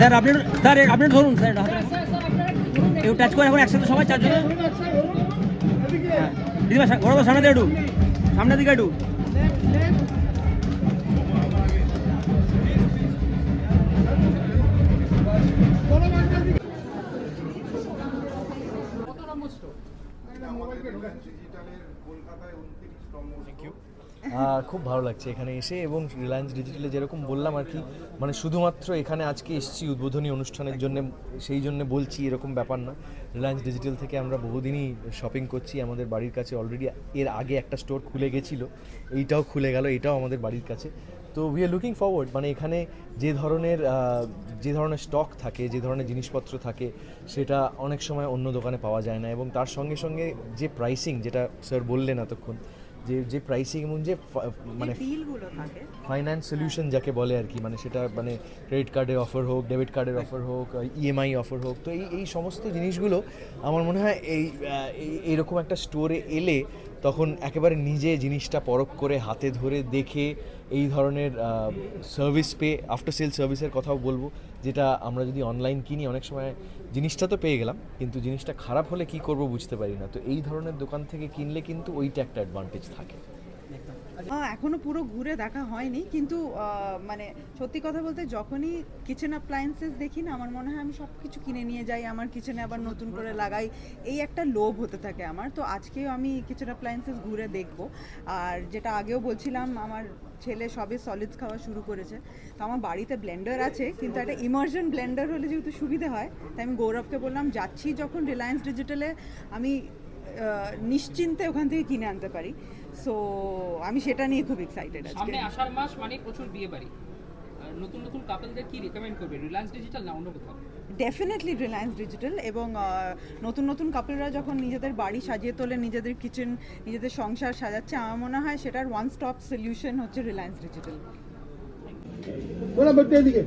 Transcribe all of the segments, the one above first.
Sir আপনি sir আপনি ধরুন স্যার কেউ টাচ করে এখন একসাথে সবাই চারজনে। দিদিমা বড় সামনে দিকে একটু সামনের দিকে একটু আহ, খুব ভালো লাগছে এখানে এসে এবং রিলায়েন্স ডিজিটালে যেরকম বললাম আর কি মানে শুধুমাত্র এখানে আজকে এসেছি উদ্বোধনী অনুষ্ঠানের জন্য, সেই জন্য বলছি এরকম ব্যাপার না। রিলায়েন্স ডিজিটাল থেকে আমরা বহুদিনই শপিং করছি, আমাদের বাড়ির কাছে অলরেডি এর আগে একটা স্টোর খুলে গেছিল, এইটাও খুলে গেল, এটাও আমাদের বাড়ির কাছে। তো উই আর লুকিং ফরওয়ার্ড মানে এখানে যে ধরনের যে ধরনের স্টক থাকে, যে ধরনের জিনিসপত্র থাকে, সেটা অনেক সময় অন্য দোকানে পাওয়া যায় না এবং তার সঙ্গে সঙ্গে যে প্রাইসিং যেটা স্যার বললেন এতক্ষণ যে যে প্রাইসিং এবং যে মানে ফাইন্যান্স সলিউশন যাকে বলে আর কি মানে সেটা মানে ক্রেডিট কার্ডের অফার হোক ডেবিট কার্ডের অফার হোক ইএমআই অফার হোক তো এই এই সমস্ত জিনিসগুলো আমার মনে হয় এই- এইরকম একটা স্টোরে এলে তখন একেবারে নিজে জিনিসটা পরখ করে হাতে ধরে দেখে এই ধরনের সার্ভিস পে আফটার সেল সার্ভিসের কথাও বলব, যেটা আমরা যদি অনলাইন কিনি, অনেক সময় জিনিসটা তো পেয়ে গেলাম, কিন্তু জিনিসটা খারাপ হলে কি করব বুঝতে পারি না। তো এই ধরনের দোকান থেকে কিনলে কিন্তু ওইটা একটা অ্যাডভান্টেজ থাকে। এখনও পুরো ঘুরে দেখা হয়নি, কিন্তু মানে সত্যি কথা বলতে যখনই কিচেন অ্যাপ্লায়েন্সেস দেখি না, আমার মনে হয় আমি সব কিছু কিনে নিয়ে যাই, আমার কিচেনে আবার নতুন করে লাগাই, এই একটা লোভ হতে থাকে আমার। তো আজকেও আমি কিচেন অ্যাপ্লায়েন্সেস ঘুরে দেখব। আর যেটা আগেও বলছিলাম, আমার ছেলে সবে সলিডস খাওয়া শুরু করেছে। তো আমার বাড়িতে ব্লেন্ডার আছে, কিন্তু একটা ইমার্জন ব্লেন্ডার হলে যেহেতু সুবিধে হয়, তাই আমি গৌরবকে বললাম, যাচ্ছি যখন রিলায়েন্স ডিজিটালে আমি নিশ্চিন্তে ওখান থেকে কিনে আনতে পারি। সো আমি সেটা নিয়ে খুব এক্সাইটেড আজকে। সামনে আষাঢ় মাস মানে প্রচুর বিয়ে বাড়ি। আর নতুন নতুন কাপলদের কি রেকমেন্ড করবে? রিলায়েন্স ডিজিটাল না অন্য কোথাও? ডেফিনেটলি রিলায়েন্স ডিজিটাল এবং নতুন নতুন কাপলরা যখন নিজেদের বাড়ি সাজিয়ে তোলে নিজেদের কিচেন নিজেদের সংসার সাজাচ্ছে আমার মনে হয় সেটার ওয়ান স্টপ সলিউশন হচ্ছে রিলায়েন্স ডিজিটাল বলা বলতে এদিকে।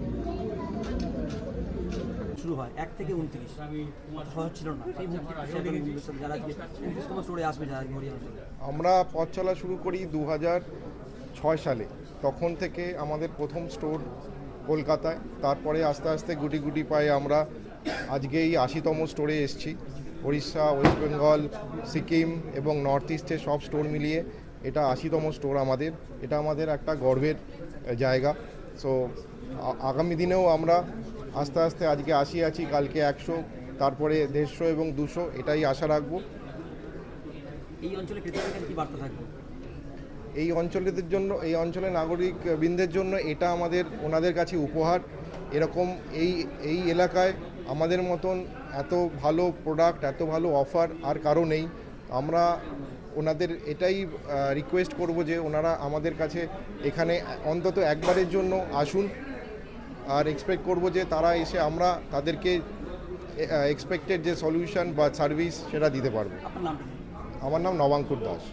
শুরু হয় এক থেকে উনত্রিশ। সহজ ছিল না। সেই উনত্রিশ যারা উনত্রিশতম স্টোরে আসবে যারা অঞ্চলে আমরা পথ চলা শুরু করি দু হাজার ছয় সালে। তখন থেকে আমাদের প্রথম স্টোর কলকাতায়। তারপরে আস্তে আস্তে গুটি গুটি পায়ে আমরা আজকে এই আশিতম স্টোরে এসেছি। উড়িষ্যা ওয়েস্ট বেঙ্গল সিকিম এবং নর্থ ইস্টের সব স্টোর মিলিয়ে এটা আশিতম স্টোর আমাদের। এটা আমাদের একটা গর্বের জায়গা। সো আগামী দিনেও আমরা আস্তে আস্তে আজকে আশি আছি কালকে একশো তারপরে দেড়শো এবং দুশো এটাই আশা রাখব। এই অঞ্চলে ক্রেতাদের কি বার্তা থাকবে? এই অঞ্চলেদের জন্য এই অঞ্চলের নাগরিক বৃন্দের জন্য এটা আমাদের ওনাদের কাছে উপহার। এরকম এই এই এলাকায় আমাদের মতন এত ভালো প্রোডাক্ট এত ভালো অফার আর কারও নেই। আমরা ওনাদের এটাই রিকোয়েস্ট করব যে ওনারা আমাদের কাছে এখানে অন্তত একবারের জন্য আসুন। আর এক্সপেক্ট করব যে তারা এসে আমরা তাদেরকে এক্সপেক্টেড যে সলিউশন বা সার্ভিস সেটা দিতে পারব? আমার নাম নবাঙ্কুর দাস।